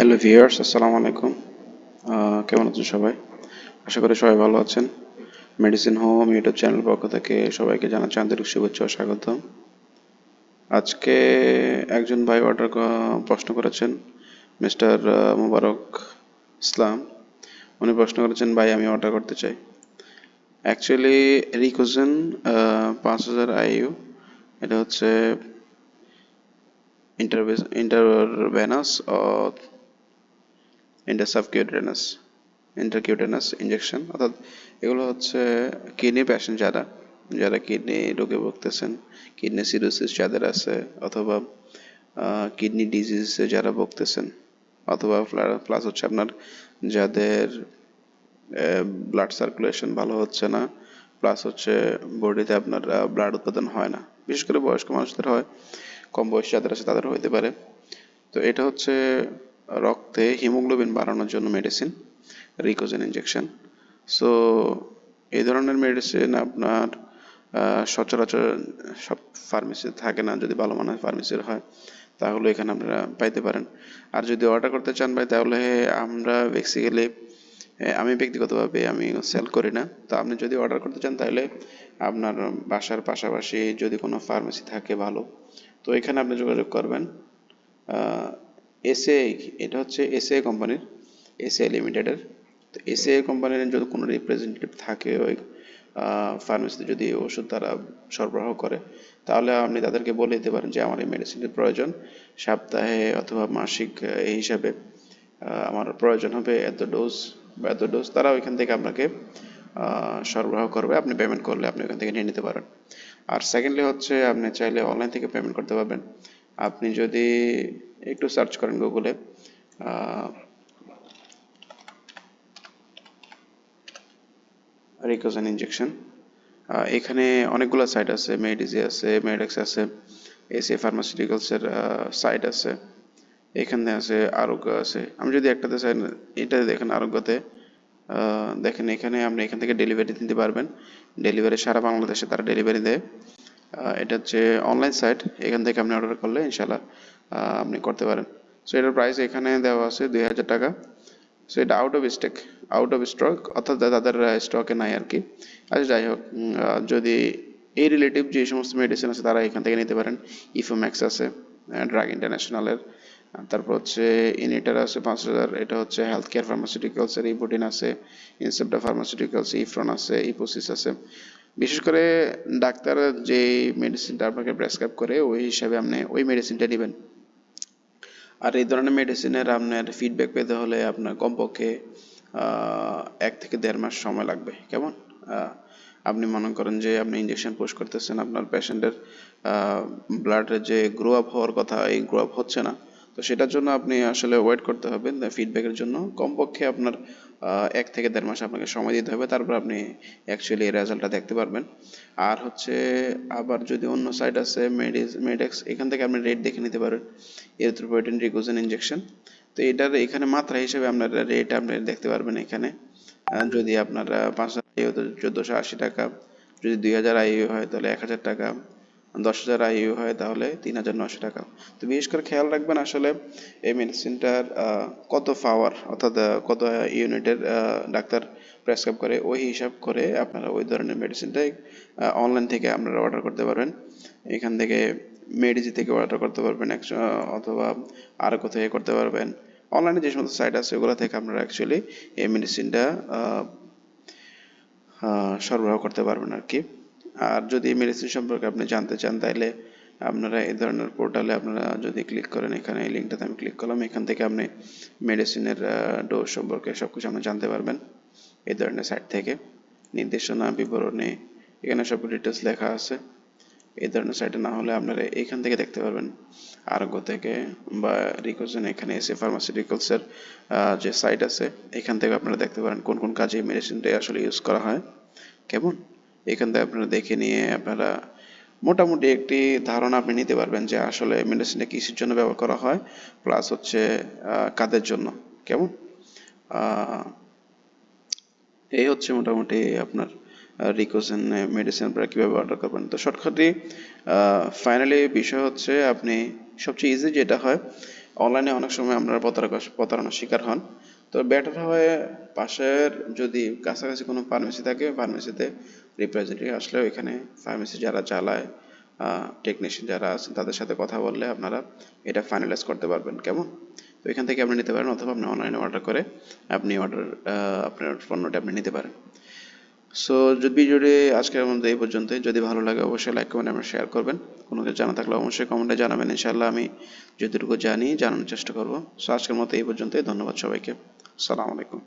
Hello viewers আসসালামু আলাইকুম। কেমন আছেন সবাই? আশা করি সবাই ভালো আছেন। মেডিসিন হোম ইউটিউব চ্যানেল পক্ষ থেকে সবাইকে জানাচ্ছি আন্তরিক শুভেচ্ছা ও স্বাগতম। আজকে একজন ভাই অর্ডার প্রশ্ন করেছেন, মিস্টার মুবারক ইসলাম। উনি প্রশ্ন করেছেন, ভাই, আমি অর্ডার করতে চাই। অ্যাকচুয়ালি রিকোজেন পাঁচ হাজার আইইউ এটা হচ্ছে ইন্টারভেনাস ইন্টারসাবকিউটেনাস ইন্টারকিউটেনাস ইনজেকশন অর্থাৎ এগুলো হচ্ছে কিডনি পেশেন্ট যারা যারা কিডনি রোগে ভুগতেছেন কিডনি সিরোসিস যাদের আছে, অথবা কিডনি ডিজিজে যারা ভুগতেছেন, অথবা প্লাস হচ্ছে আপনার যাদের ব্লাড সার্কুলেশন ভালো হচ্ছে না প্লাস হচ্ছে বডিতে আপনার ব্লাড উৎপাদন হয় না। বিশেষ করে বয়স্ক মানুষদের হয়, কম বয়সী যাদের আছে তাদের হইতে পারে। তো এটা হচ্ছে রক্তে হিমোগ্লোবিন বাড়ানোর জন্য মেডিসিন রিকোজেন ইনজেকশন সো এই ধরনের মেডিসিন আপনার সচরাচর সব ফার্মেসিতে থাকে না। যদি ভালো মানের ফার্মেসির হয়, তাহলে এখানে আপনারা পাইতে পারেন। আর যদি অর্ডার করতে চান ভাই, তাহলে আমরা বেসিক্যালি আমি ব্যক্তিগতভাবে আমি সেল করি না। তো আপনি যদি অর্ডার করতে চান, তাহলে আপনার বাসার পাশাপাশি যদি কোনো ফার্মেসি থাকে ভালো, তো এখানে আপনি যোগাযোগ করবেন। এসএ এটা হচ্ছে এসএ কোম্পানির এসএ লিমিটেডের তো এসএ কোম্পানির যদি কোনো রিপ্রেজেন্টেটিভ থাকে ওই ফার্মেসিতে যদি ওষুধ তারা সরবরাহ করে, তাহলে আপনি তাদেরকে বলে দিতে পারেন যে, আমার এই মেডিসিনের প্রয়োজন। সপ্তাহে অথবা মাসিক এই হিসাবে আমার প্রয়োজন হবে এত ডোজ বা এত ডোজ তারা ওইখান থেকে আপনাকে সরবরাহ করবে। আপনি পেমেন্ট করলে আপনি ওইখান থেকে নিয়ে নিতে পারেন। আর সেকেন্ডলি হচ্ছে, আপনি চাইলে অনলাইন থেকে পেমেন্ট করতে পারবেন। আপনি যদি একটু সার্চ করেন গুগলে রিকোজন ইনজেকশন এখানে অনেকগুলো সাইট আছে মেডিজি আছে মেডেক্স আছে এসি ফার্মাসিউটিক্যালসের সাইট আছে, এখানে আছে আরোগ্য আছে। আমি যদি একটাতে চাই এটা দেখেন আরোগ্যতে দেখেন এখানে আপনি এখান থেকে ডেলিভারি দিতে পারবেন। ডেলিভারি সারা বাংলাদেশে তারা ডেলিভারি দেয়। এটা হচ্ছে অনলাইন সাইট এখান থেকে আপনি অর্ডার করলে ইনশাল্লাহ আপনি করতে পারেন। সো এটার প্রাইস এখানে দেওয়া আছে দুই হাজার টাকা। সো এটা out of stock out of stock অর্থাৎ তাদের স্টকে নাই আর কি আচ্ছা যাই হোক যদি এই রিলেটিভ যে সমস্ত মেডিসিন আছে, তারা এখান থেকে নিতে পারেন। ইফোম্যাক্স আছে ড্রাগ ইন্টারন্যাশনালের তারপর হচ্ছে ইনিটার আছে পাঁচ হাজার। এটা হচ্ছে হেলথ কেয়ার ফার্মাসিউটিক্যালসের ইবোটিন আছে ইনসেপ্টা ফার্মাসিউটিক্যালস ইফ্রন আছে ইপোসিস আছে। বিশেষ করে ডাক্তার যে মেডিসিনটা আপনাকে প্রেসক্রাইব করে, ওই হিসাবে আপনি ওই মেডিসিনটা নেবেন। আর এই ধরনের মেডিসিনের আপনার ফিডব্যাক পেতে হলে আপনার কমপক্ষে এক থেকে দেড় মাস সময় লাগবে। কেমন? আপনি মনে করেন যে আপনি ইনজেকশন পুশ করতেছেন, আপনার পেশেন্টের ব্লাডের যে গ্রো আপ হওয়ার কথা, এই গ্রো আপ হচ্ছে না। তো সেটার জন্য আপনি আসলে ওয়েট করতে হবে ফিডব্যাকের জন্য। কমপক্ষে আপনার এক থেকে দেড় মাস আপনাকে সময় দিতে হবে, তারপর আপনি অ্যাকচুয়ালি রেজাল্টটা দেখতে পারবেন। আর হচ্ছে, আবার যদি অন্য সাইট আছে মেডিস মেডেক্স এখান থেকে আপনি রেট দেখে নিতে পারেন। এরিথ্রোপয়েটিন রিকোজেন ইনজেকশন তো এটার এখানে মাত্রা হিসেবে আপনার রেট আপনি দেখতে পারবেন এখানে। যদি আপনার পাঁচ হাজার চোদ্দোশো আশি টাকা। যদি দুই হাজার আইইউ হয়, তাহলে এক হাজার টাকা। দশ হাজার আইইউ হয়, তাহলে তিন হাজার নশো টাকা। তো বিশেষ করে খেয়াল রাখবেন আসলে এই মেডিসিনটার কত পাওয়ার অর্থাৎ কত ইউনিটের ডাক্তার প্রেসক্রাইব করে, ওই হিসাব করে আপনারা ওই ধরনের মেডিসিনটাই অনলাইন থেকে আপনারা অর্ডার করতে পারবেন। এখান থেকে মেডিজি থেকে অর্ডার করতে পারবেন অথবা আর কোথায় করতে পারবেন। অনলাইনে যে সমস্ত সাইট আছে, ওগুলো থেকে আপনারা অ্যাকচুয়ালি এই মেডিসিনটা সরবরাহ করতে পারবেন আর কি। আর যদি মেডিসিন সম্পর্কে আপনি জানতে চান, তাহলে আপনারা এই ধরনের পোর্টালে আপনারা যদি ক্লিক করেন, এখানে এই লিঙ্কটাতে আমি ক্লিক করলাম, এখান থেকে আপনি মেডিসিনের ডোজ সম্পর্কে সব কিছু আপনি জানতে পারবেন, এই ধরনের সাইট থেকে। নির্দেশনা, বিবরণী, এখানে সব ডিটেলস লেখা আছে। এই ধরনের সাইটে না হলে আপনারা এখান থেকে দেখতে পারবেন। আরোগ্য থেকে বা রিকোজন এখানে এসে ফার্মাসিউটিক্যালসের যে সাইট আছে, এখান থেকে আপনারা দেখতে পারেন কোন কোন কাজে মেডিসিনটা আসলে ইউজ করা হয়। কেমন? এখান থেকে আপনারা দেখে নিয়ে আপনারা মোটামুটি একটি ধারণা আপনি নিতে পারবেন যে আসলে মেডিসিনটা কিসের জন্য ব্যবহার করা হয় প্লাস হচ্ছে কাদের জন্য। কেমন? এই হচ্ছে মোটামুটি আপনার রিকোজেন মেডিসিন আপনারা কীভাবে অর্ডার করবেন। তো শর্টকাটলি ফাইনালি বিষয় হচ্ছে আপনি সবচেয়ে ইজি যেটা হয় অনলাইনে অনেক সময় আপনারা প্রতারক- প্রতারণার শিকার হন। তো বেটার হয় পাশের যদি কাছাকাছি কোনো ফার্মেসি থাকে ফার্মেসিতে রিপ্রেজেন্টেটিভ আসলে এখানে ফার্মেসি যারা চালায় টেকনিশিয়ান যারা আছেন, তাদের সাথে কথা বললে আপনারা এটা ফাইনালাইজ করতে পারবেন। কেমন? তো এখান থেকে আপনি নিতে পারেন অথবা আপনি অনলাইনে অর্ডার করে আপনি অর্ডার আপনার পণ্যটা আপনি নিতে পারেন। সো যদি ভিডিওটি আজকের মধ্যে এই পর্যন্তই। যদি ভালো লাগে অবশ্যই লাইক কমেন্ট এবং শেয়ার করবেন। কোনো কিছু জানা থাকলে অবশ্যই কমেন্টে জানাবেন। ইনশাআল্লাহ আমি যতটুকু জানি জানানোর চেষ্টা করব। সো আজকের মতো এই পর্যন্তই। ধন্যবাদ সবাইকে। সালাম আলাইকুম।